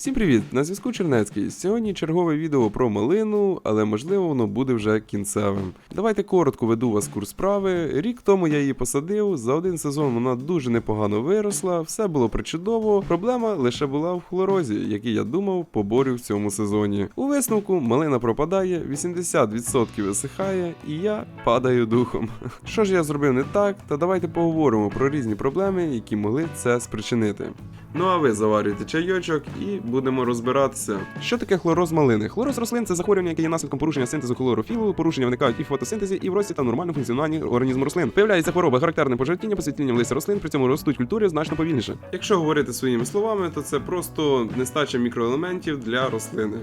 Всім привіт! На зв'язку Чернецький. Сьогодні чергове відео про малину, але можливо воно буде вже кінцевим. Давайте коротко веду вас курс справи. Рік тому я її посадив. За один сезон вона дуже непогано виросла, все було причудово. Проблема лише була в хлорозі, який я думав поборю в цьому сезоні. У висновку малина пропадає, 80% висихає, і я падаю духом. Що ж я зробив не так? Та давайте поговоримо про різні проблеми, які могли це спричинити. Ну а ви заварюєте чайочок і будемо розбиратися. Що таке хлороз малини? Хлороз рослин це захворювання, яке є наслідком порушення синтезу хлорофілу. Порушення виникають і в фотосинтезі, і в рості та нормальному функціонуванні організму рослин. Появляється хвороба характерне пожовтіння, посвітлінням листя рослин, при цьому ростуть культури значно повільніше. Якщо говорити своїми словами, то це просто нестача мікроелементів для рослини.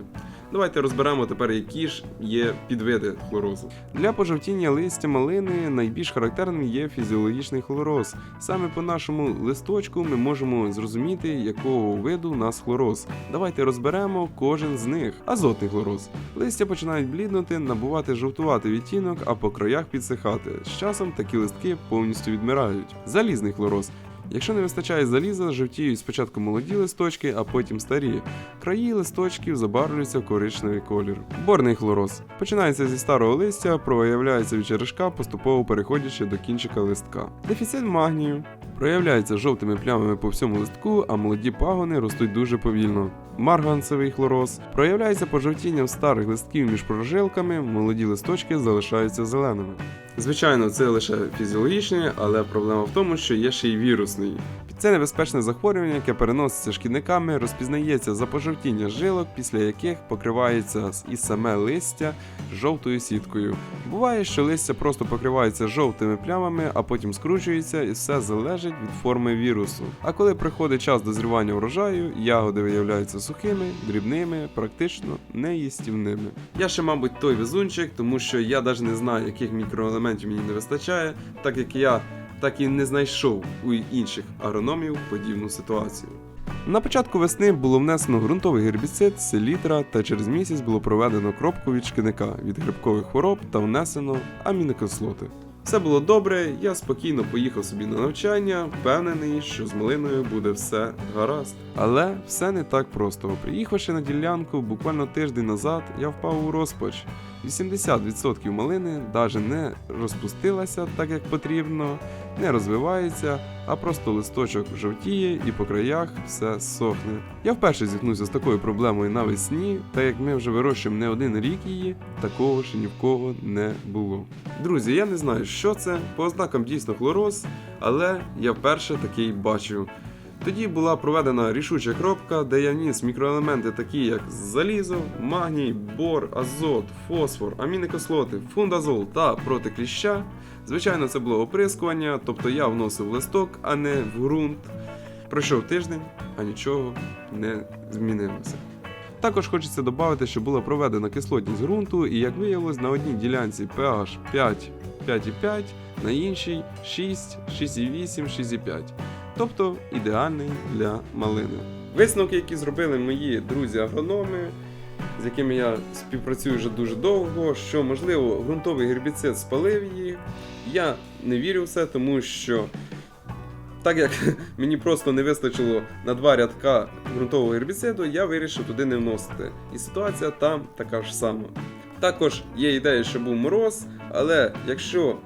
Давайте розберемо тепер, які ж є підвиди хлорозу. Для пожовтіння листя малини найбільш характерним є фізіологічний хлороз. Саме по нашому листочку ми можемо зрозуміти, якого виду у нас хлороз. Давайте розберемо кожен з них. Азотний хлороз. Листя починають бліднути, набувати жовтуватий відтінок, а по краях підсихати. З часом такі листки повністю відмирають. Залізний хлороз. Якщо не вистачає заліза, жовтіють спочатку молоді листочки, а потім старі. Краї листочків забарвлюються в коричневий колір. Борний хлороз починається зі старого листя, проявляється від черешка, поступово переходячи до кінчика листка. Дефіцит магнію проявляється жовтими плямами по всьому листку, а молоді пагони ростуть дуже повільно. Марганцевий хлороз проявляється пожовтінням старих листків між прожилками, молоді листочки залишаються зеленими. Звичайно, це лише фізіологічне, але проблема в тому, що є ще й вірусний. Це небезпечне захворювання, яке переноситься шкідниками, розпізнається за пожовтіння жилок, після яких покривається і саме листя жовтою сіткою. Буває, що листя просто покривається жовтими плямами, а потім скручується, і все залежить від форми вірусу. А коли приходить час дозрівання врожаю, ягоди виявляються сухими, дрібними, практично неїстівними. Я ще, мабуть, той везунчик, тому що я навіть не знаю, яких мікроелементів мені не вистачає, так як я так і не знайшов у інших агрономів подібну ситуацію. На початку весни було внесено ґрунтовий гербіцид, селітра, та через місяць було проведено кропку від шкідника від грибкових хвороб та внесено амінокислоти. Все було добре, я спокійно поїхав собі на навчання, впевнений, що з малиною буде все гаразд. Але все не так просто. Приїхавши на ділянку буквально тиждень назад, я впав у розпач. 80% малини навіть не розпустилася так, як потрібно, не розвивається, а просто листочок жовтіє і по краях все сохне. Я вперше зіткнувся з такою проблемою навесні, так як ми вже вирощуємо не один рік її, такого ще ні в кого не було. Друзі, я не знаю, що це, по ознакам дійсно хлороз, але я вперше такий бачу. Тоді була проведена рішуча кропка, де я вніс мікроелементи, такі як залізо, магній, бор, азот, фосфор, амінокислоти, фундазол та проти кліща. Звичайно, це було оприскування, тобто я вносив листок, а не в ґрунт. Пройшов тиждень, а нічого не змінилося. Також хочеться додати, що була проведена кислотність ґрунту, і як виявилось, на одній ділянці pH 5, 5,5, на іншій 6, 6,8, 6,5 тобто ідеальний для малини. Висновки, які зробили мої друзі-агрономи, з якими я співпрацюю вже дуже довго, що можливо ґрунтовий гербіцид спалив її. Я не вірю в це, тому що. Так як мені просто не вистачило на два рядка ґрунтового гербіциду, я вирішив туди не вносити. І ситуація там така ж сама. Також є ідея, що був мороз, але якщо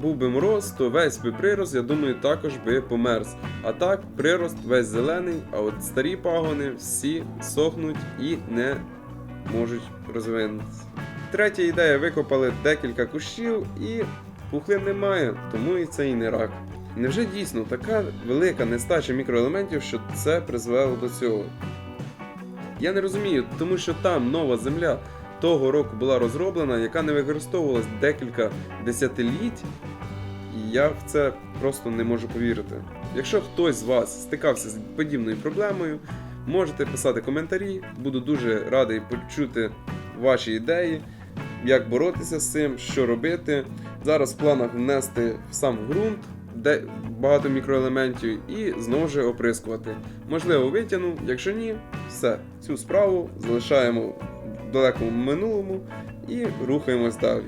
був би мороз, то весь би прирост, я думаю, також би померз. А так, прирост весь зелений, а от старі пагони всі сохнуть і не можуть розвинутися. Третя ідея викопали декілька кущів і пухлин немає, тому і це і не рак. Невже дійсно така велика нестача мікроелементів, що це призвело до цього? Я не розумію, тому що там нова земля того року була розроблена, яка не використовувалась декілька десятиліть, і я в це просто не можу повірити. Якщо хтось з вас стикався з подібною проблемою, можете писати коментарі, буду дуже радий почути ваші ідеї, як боротися з цим, що робити. Зараз в планах внести в сам ґрунт де багато мікроелементів, і знову ж оприскувати. Можливо, витягну, якщо ні, все, цю справу залишаємо далекому минулому і рухаємось далі.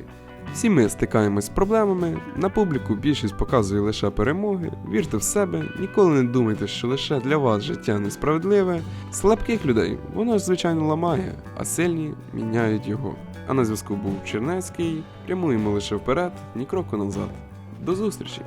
Всі ми стикаємось з проблемами, на публіку більшість показує лише перемоги, вірте в себе, ніколи не думайте, що лише для вас життя несправедливе. Слабких людей воно ж звичайно ламає, а сильні міняють його. А на зв'язку був Чернецький. Прямуємо лише вперед, ні кроку назад. До зустрічі!